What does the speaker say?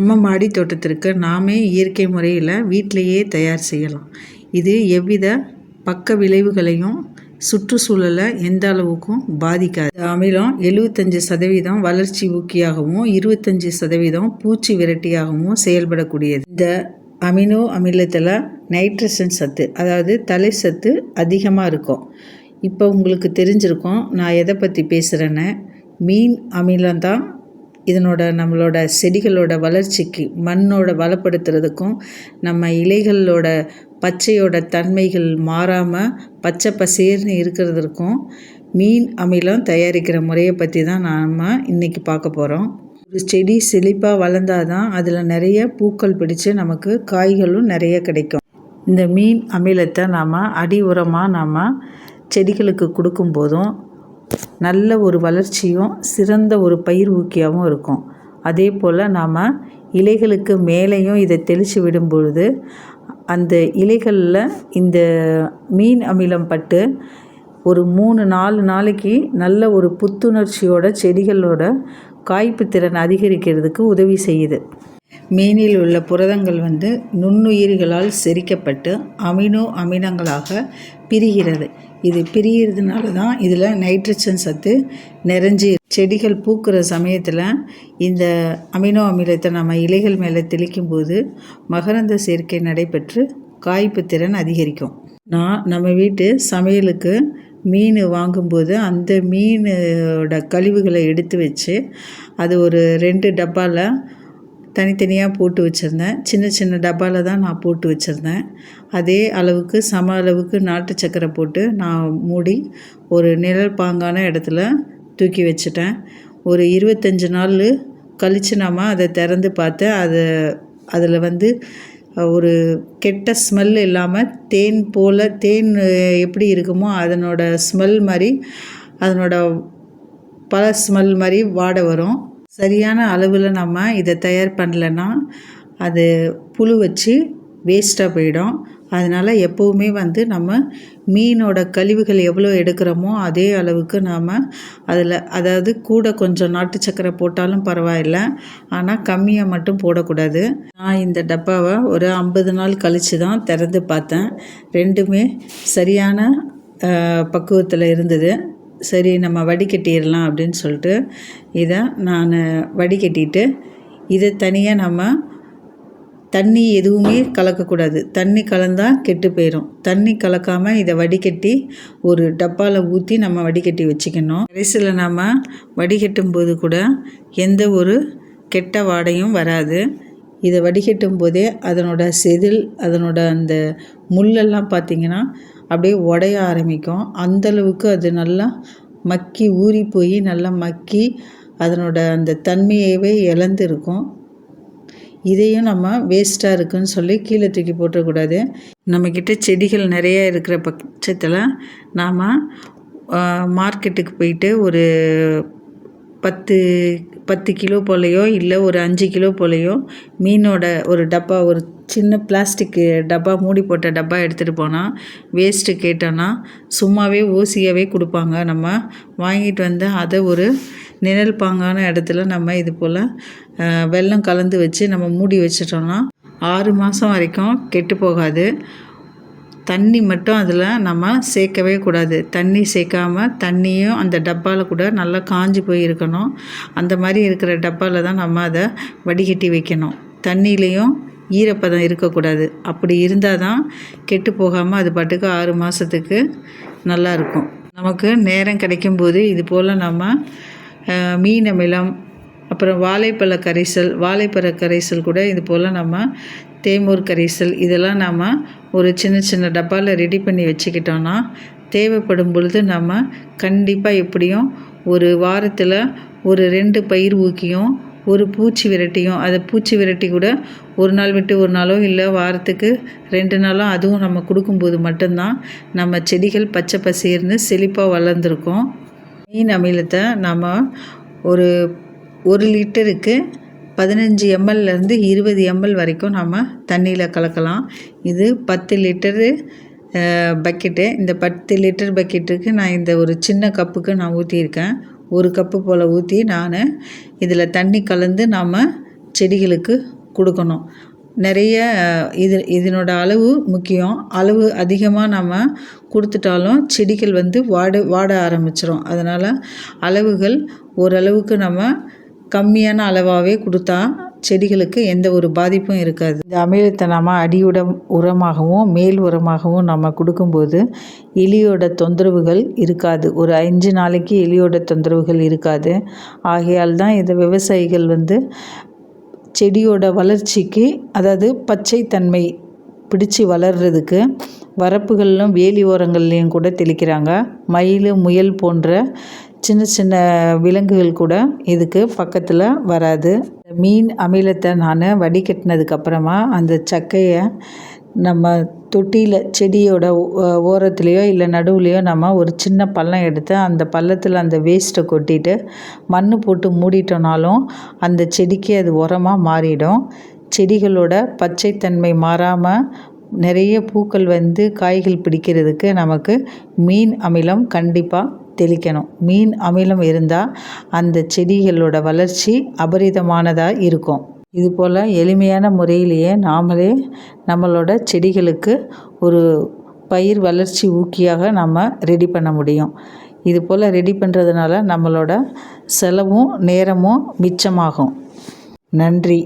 நம்ம மாடி தோட்டத்திற்கு நாமே இயற்கை முறையில் வீட்டிலையே தயார் செய்யலாம். இது எவ்வித பக்க விளைவுகளையும் சுற்றுச்சூழலை எந்த அளவுக்கும் பாதிக்காது. அமிலம் எழுபத்தஞ்சு சதவீதம் வளர்ச்சி ஊக்கியாகவும் இருபத்தஞ்சி சதவீதம் பூச்சி விரட்டியாகவும் செயல்படக்கூடியது. இந்த அமினோ அமிலத்தில் நைட்ரசன் சத்து அதாவது தலை சத்து அதிகமாக இருக்கும். இப்போ உங்களுக்கு தெரிஞ்சிருக்கும் நான் எதை பற்றி பேசுகிறேன்னு மீன் அமிலம் தான் இதனோட நம்மளோட செடிகளோட வளர்ச்சிக்கு மண்ணோட வளப்படுத்துறதுக்கும் நம்ம இலைகளோட பச்சையோட தன்மைகள் மாறாமல் பச்சை பசேர்னு இருக்கிறதுக்கும் மீன் அமிலம் தயாரிக்கிற முறையை பற்றி தான் நாம் இன்றைக்கி பார்க்க போகிறோம் ஒரு செடி செழிப்பாக வளர்ந்தால் தான் அதில் நிறைய பூக்கள் பிடிச்சு நமக்கு காய்களும் நிறைய கிடைக்கும். இந்த மீன் அமிலத்தை நாம் அடி உரமாக நாம் செடிகளுக்கு கொடுக்கும்போதும் நல்ல ஒரு வளர்ச்சியும் சிறந்த ஒரு பயிர் ஊக்கியாகவும் இருக்கும். அதே போல் நாம் இலைகளுக்கு மேலேயும் இதை தெளித்து விடும் பொழுது அந்த இலைகளில் இந்த மீன் அமிலம் பட்டு ஒரு மூணு நாலு நாளைக்கு நல்ல ஒரு புத்துணர்ச்சியோட செடிகளோட காய்ப்பு திறன் அதிகரிக்கிறதுக்கு உதவி செய்யுது. மீனில் உள்ள புரதங்கள் வந்து நுண்ணுயிர்களால் செரிக்கப்பட்டு அமினோ அமிலங்களாக பிரிகிறது. இது பிரியறதுனால தான் இதில் நைட்ரஜன் சத்து நிறைஞ்சி செடிகள் பூக்கிற சமயத்தில் இந்த அமினோ அமிலத்தை நம்ம இலைகள் மேலே தெளிக்கும் போது மகரந்த சேர்க்கை நடைபெற்று காய்ப்பு திறன் அதிகரிக்கும். நான் நம்ம வீட்டு சமையலுக்கு மீன் வாங்கும்போது அந்த மீனோட கழிவுகளை எடுத்து வச்சு அது ஒரு ரெண்டு டப்பாவில் தனித்தனியாக போட்டு வச்சுருந்தேன். சின்ன சின்ன டப்பாவில் தான் நான் போட்டு வச்சுருந்தேன். அதே அளவுக்கு சம அளவுக்கு நாட்டு சக்கரை போட்டு நான் மூடி ஒரு நிழல் பாங்கான இடத்துல தூக்கி வச்சுட்டேன். ஒரு இருபத்தஞ்சி நாள் கழித்து நாம் அதை திறந்து பார்த்து அதை அதில் வந்து ஒரு கெட்ட ஸ்மெல் இல்லாமல் தேன் போல் தேன் எப்படி இருக்குமோ அதனோட ஸ்மெல் மாதிரி அதனோட பல ஸ்மெல் மாதிரி வாடை வரும். சரியான அளவில் நம்ம இதை தயார் பண்ணலைன்னா அது புழு வச்சு வேஸ்ட்டாக போயிடும். அதனால் எப்போவுமே வந்து நம்ம மீனோட கழிவுகள் எவ்வளோ எடுக்கிறோமோ அதே அளவுக்கு நாம் அதில் அதாவது கூட கொஞ்சம் நாட்டு சக்கரை போட்டாலும் பரவாயில்ல. ஆனால் கம்மியாக மட்டும் போடக்கூடாது. நான் இந்த டப்பாவை ஒரு ஐம்பது நாள் கழித்து தான் திறந்து பார்த்தேன். ரெண்டுமே சரியான பக்குவத்தில் இருந்தது. சரி நம்ம வடிகட்டிடலாம் அப்படின்னு சொல்லிட்டு இதை நான் வடிகட்டிட்டு இதை தனியாக நம்ம தண்ணி எதுவுமே கலக்கக்கூடாது. தண்ணி கலந்தால் கெட்டு போயிடும் தண்ணி கலக்காமல் இதை வடிகட்டி ஒரு டப்பாவில் ஊற்றி நம்ம வடிகட்டி வச்சுக்கணும். கடைசியில் நம்ம வடிகட்டும் போது கூட எந்த ஒரு கெட்ட வாடையும் வராது. இதை வடிகட்டும் போதே அதனோட செதில் அதனோட அந்த முள்ளெல்லாம் பார்த்திங்கன்னா அப்படியே உடைய ஆரம்பிக்கும். அந்தளவுக்கு அது நல்லா மக்கி ஊறி போய் நல்லா மக்கி அதனோட அந்த தன்மையவே இழந்துருக்கும். இதையும் நம்ம வேஸ்ட்டாக இருக்குதுன்னு சொல்லி கீழே தூக்கி போட்டுறக்கூடாது. நம்மக்கிட்ட செடிகள் நிறைய இருக்கிற பட்சத்தில் நாம் மார்க்கெட்டுக்கு போயிட்டு ஒரு பத்து பத்து கிலோ போலையோ இல்லை ஒரு அஞ்சு கிலோ போலையோ மீனோட ஒரு டப்பா ஒரு சின்ன பிளாஸ்டிக்கு டப்பா மூடி போட்ட டப்பா எடுத்துகிட்டு போனால் வேஸ்ட்டு கேட்டோன்னா சும்மாவே ஓசியாகவே கொடுப்பாங்க. நம்ம வாங்கிட்டு வந்து அதை ஒரு நிழல் பாங்கான இடத்துல நம்ம இது போல் வெல்லம் கலந்து வச்சு நம்ம மூடி வச்சிட்டோம்னா ஆறு மாதம் வரைக்கும் கெட்டு போகாது. தண்ணி மட்டும் அதில் நம்ம சேர்க்கவே கூடாது. தண்ணி சேர்க்காம தண்ணியும் அந்த டப்பாவில் கூட நல்லா காஞ்சி போய் இருக்கணும். அந்த மாதிரி இருக்கிற டப்பாவில் தான் நம்ம அதை வடிகட்டி வைக்கணும். தண்ணியிலையும் ஈரப்பதம் இருக்கக்கூடாது. அப்படி இருந்தால் தான் கெட்டு போகாமல் அது பாட்டுக்கு ஆறு மாதத்துக்கு நல்லாயிருக்கும் நமக்கு நேரம் கிடைக்கும்போது இது போல் நம்ம மீன் அமிலம் அப்புறம் வாழைப்பழ கரைசல் வாழைப்பழ கரைசல் கூட இது போல் நம்ம தேமூர் கரைசல் இதெல்லாம் நம்ம ஒரு சின்ன சின்ன டப்பாவில் ரெடி பண்ணி வச்சுக்கிட்டோன்னா தேவைப்படும் பொழுது நம்ம கண்டிப்பாக எப்படியும் ஒரு வாரத்தில் ஒரு ரெண்டு பயிர் ஊக்கியும் ஒரு பூச்சி விரட்டியும் அதை பூச்சி விரட்டி கூட ஒரு நாள் விட்டு ஒரு நாளோ இல்லை வாரத்துக்கு ரெண்டு நாளோ அதுவும் நம்ம கொடுக்கும்போது மட்டும்தான் நம்ம செடிகள் பச்சை பசேர்னு செழிப்பாக வளர்ந்துருக்கும். மீன் அமிலத்தை நம்ம ஒரு ஒரு லிட்டருக்கு பதினஞ்சு எம்எல்லேருந்து இருபது எம்எல் வரைக்கும் நம்ம தண்ணியில் கலக்கலாம். இது பத்து லிட்டரு பக்கெட்டு. இந்த பத்து லிட்டர் பக்கெட்டுக்கு நான் இந்த ஒரு சின்ன கப்புக்கு நான் ஊற்றியிருக்கேன் ஒரு கப்பு போல் ஊற்றி நான் இதில் தண்ணி கலந்து நாம் செடிகளுக்கு கொடுக்கணும். நிறைய இது இதனோட அளவு முக்கியம். அளவு அதிகமாக நம்ம கொடுத்துட்டாலும் செடிகள் வந்து வாட வாட ஆரம்பிச்சிடும் அதனால் அளவுகள் ஓரளவுக்கு நம்ம கம்மியான அளவாகவே கொடுத்தா செடிகளுக்கு எந்த ஒரு பாதிப்பும் இருக்காது. இந்த அமிலத்தை நம்ம அடியுட உரமாகவும் மேல் உரமாகவும் நம்ம கொடுக்கும்போது எலியோட தொந்தரவுகள் இருக்காது. ஒரு அஞ்சு நாளைக்கு எலியோட தொந்தரவுகள் இருக்காது. ஆகையால் தான் இதை விவசாயிகள் வந்து செடியோட வளர்ச்சிக்கு அதாவது பச்சைத்தன்மை பிடிச்சி வளர்கிறதுக்கு வரப்புகளிலும் வேலி ஓரங்கள்லேயும் கூட தெளிக்கிறாங்க. மயில் முயல் போன்ற சின்ன சின்ன விலங்குகள் கூட இதுக்கு பக்கத்தில் வராது. மீன் அமிலத்தை நான் வடிகட்டினதுக்கப்புறமா அந்த சக்கையை நம்ம தொட்டியில் செடியோட ஓரத்துலேயோ இல்லை நடுவுலையோ நம்ம ஒரு சின்ன பள்ளம் எடுத்து அந்த பள்ளத்தில் அந்த வேஸ்ட்டை கொட்டிட்டு மண் போட்டு மூடிட்டோனாலும் அந்த செடிக்கு அது உரமாக மாறிடும். செடிகளோட பச்சைத்தன்மை மாறாமல் நிறைய பூக்கள் வந்து காய்கள் பிடிக்கிறதுக்கு நமக்கு மீன் அமிலம் கண்டிப்பாக தெளிக்கணும். மீன் அமிலம் இருந்தால் அந்த செடிகளோட வளர்ச்சி அபரிதமானதாக இருக்கும். இது போல் எளிமையான முறையிலேயே நாமளே நம்மளோட செடிகளுக்கு ஒரு பயிர் வளர்ச்சி ஊக்கியாக நம்ம ரெடி பண்ண முடியும். இது போல் ரெடி பண்ணுறதுனால நம்மளோட செலவும் நேரமும் மிச்சமாகும். நன்றி.